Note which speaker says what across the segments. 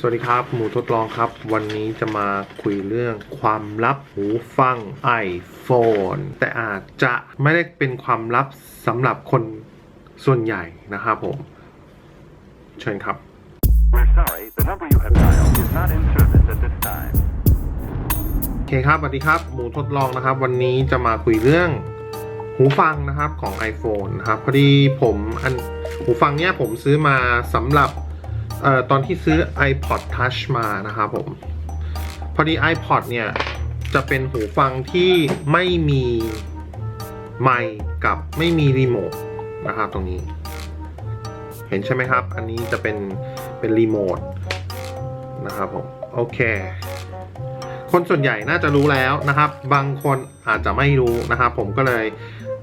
Speaker 1: สวัสดีครับ หมูทดลองครับ วันนี้จะมาคุยเรื่องความลับหูฟัง iPhone แต่อาจจะไม่ได้เป็นความลับสำหรับคนส่วนใหญ่นะครับผม เชิญครับ
Speaker 2: We're sorry, the number you have dialed is not in service at this time.
Speaker 1: โอเคครับ สวัสดีครับ หมูทดลองนะครับ วันนี้จะมาคุยเรื่องหูฟังนะครับของ iPhone นะครับ พอดีผมอันหูฟังเนี้ยผมซื้อมาสำหรับ เอ่อตอนที่ซื้อ iPod Touch มานะครับผม พอดี iPod เนี่ย จะเป็นหูฟังที่ไม่มีไมค์กับไม่มีรีโมทนะครับตรงนี้ เห็นใช่ไหมครับ อันนี้จะเป็นเป็นรีโมทนะครับผม โอเค คนส่วนใหญ่น่าจะรู้แล้วนะครับ บางคนอาจจะไม่รู้นะครับ ผมก็เลย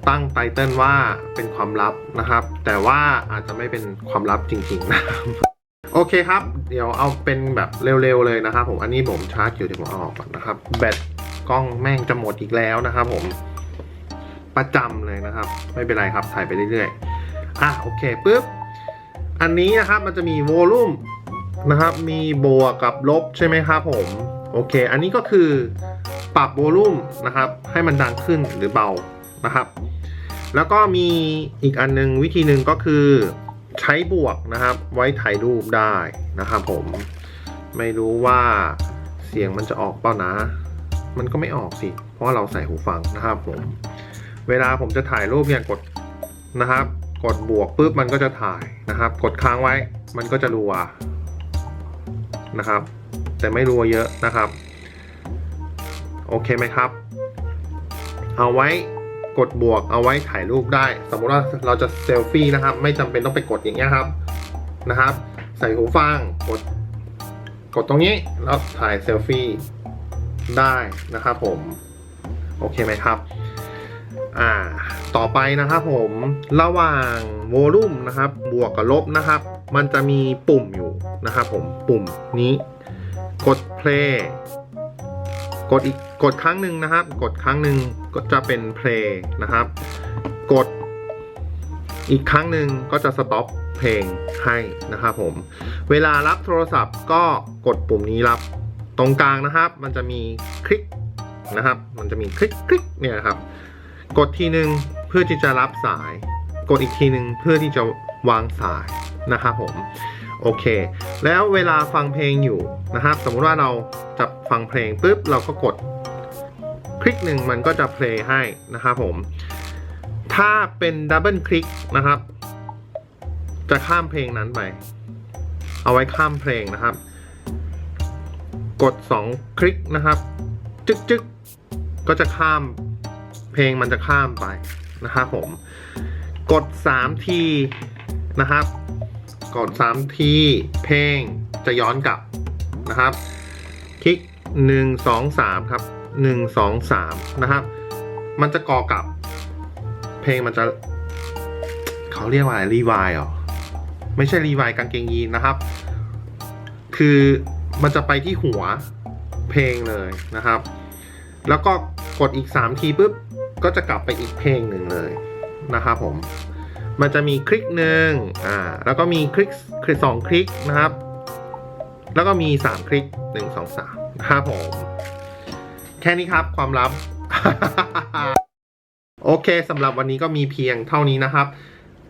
Speaker 1: ตั้งไตเติลว่าเป็นความลับนะครับ แต่ว่าอาจจะไม่เป็นความลับจริงๆนะครับ โอเคครับ เดี๋ยวเอาเป็นแบบเร็วๆเลยนะครับ ผมอันนี้ผมชาร์จอยู่เดี๋ยวผมเอาออกก่อนนะครับ แบตกล้องแม่งจะหมดอีกแล้วนะครับ ผมประจำเลยนะครับ ไม่เป็นไรครับถ่ายไปเรื่อยๆอะโอเคปุ๊บอันนี้นะครับมันจะมีโวลูมนะครับ มีบวกกับลบใช่ไหมครับผมโอเค อันนี้ก็คือปรับโวลูมนะครับ ให้มันดังขึ้นหรือเบานะครับ แล้วก็มีอีกอันนึงวิธีหนึ่งก็คือ ใช้บวกนะครับ ไว้ถ่ายรูปได้นะครับผมไม่รู้ว่าเสียงมันจะออกเปล่านะ มันก็ไม่ออกสิ เพราะเราใส่หูฟังนะครับผม เวลาผมจะถ่ายรูปเนี่ยกดนะครับ กดบวกปุ๊บมันก็จะถ่ายนะครับ กดค้างไว้มันก็จะรัวนะครับ แต่ไม่รัวเยอะนะครับ โอเคไหมครับ เอาไว้ กดบวกเอาไว้ถ่ายรูปได้ สมมุติว่าเราจะเซลฟี่นะครับ ไม่จำเป็นต้องไปกดอย่างเงี้ยครับนะครับ ใส่หูฟังกด กดตรงนี้แล้วถ่ายเซลฟี่ได้นะครับผม โอเคไหมครับ อ่า ต่อไปนะครับผมระหว่างโวลูมนะครับ บวกกับลบนะครับ มันจะมีปุ่มอยู่นะครับผมปุ่มนี้ กด play กดอีกกดครั้งหนึ่งนะครับ กดครั้งหนึ่งก็จะเป็น play นะครับ กดอีกครั้งหนึ่งก็จะ stop เพลงให้นะครับผม เวลารับโทรศัพท์ก็กดปุ่มนี้รับตรงกลางนะครับ มันจะมีคลิกนะครับ มันจะมีคลิกคลิกเนี่ยครับ กดทีหนึ่งเพื่อที่จะรับสาย กดอีกทีหนึ่งเพื่อที่จะวางสายนะครับผม โอเค แล้วเวลาฟังเพลงอยู่นะครับ สมมุติว่าเราจะฟังเพลงปุ๊บเราก็กด คลิกหนึ่งมันก็จะเพลงให้นะครับผม ถ้าเป็นดับเบิลคลิกนะครับ จะข้ามเพลงนั้นไป เอาไว้ข้ามเพลงนะครับ กด 2 คลิกนะครับ จึ๊กจึ๊กก็จะข้ามเพลงมันจะข้ามไปนะครับผม กด 3 ทีนะครับ กด3ทีเพลงจะย้อนกลับนะครับ คลิก 1 2 3 ครับ 1 2 3 นะครับ มันจะกอกลับ เพลงมันจะ เขาเรียกว่าอะไรรีวายเหรอ ไม่ใช่รีวายกางเกงยีนนะครับ คือมันจะไปที่หัวเพลงเลยนะครับ แล้วก็กดอีก 3 ทีปุ๊บ ก็จะกลับไปอีกเพลงหนึ่งเลยนะครับผม มันจะมีคลิกหนึ่งอ่า แล้วก็มีคลิกคลิกสองคลิกนะครับ แล้วก็มี3คลิก1 2 3นะครับผม แค่นี้ครับความลับ โอเคสำหรับวันนี้ก็มีเพียงเท่านี้นะครับ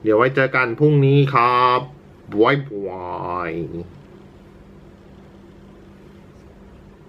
Speaker 1: เดี๋ยวไว้เจอกันพรุ่งนี้ครับบายบาย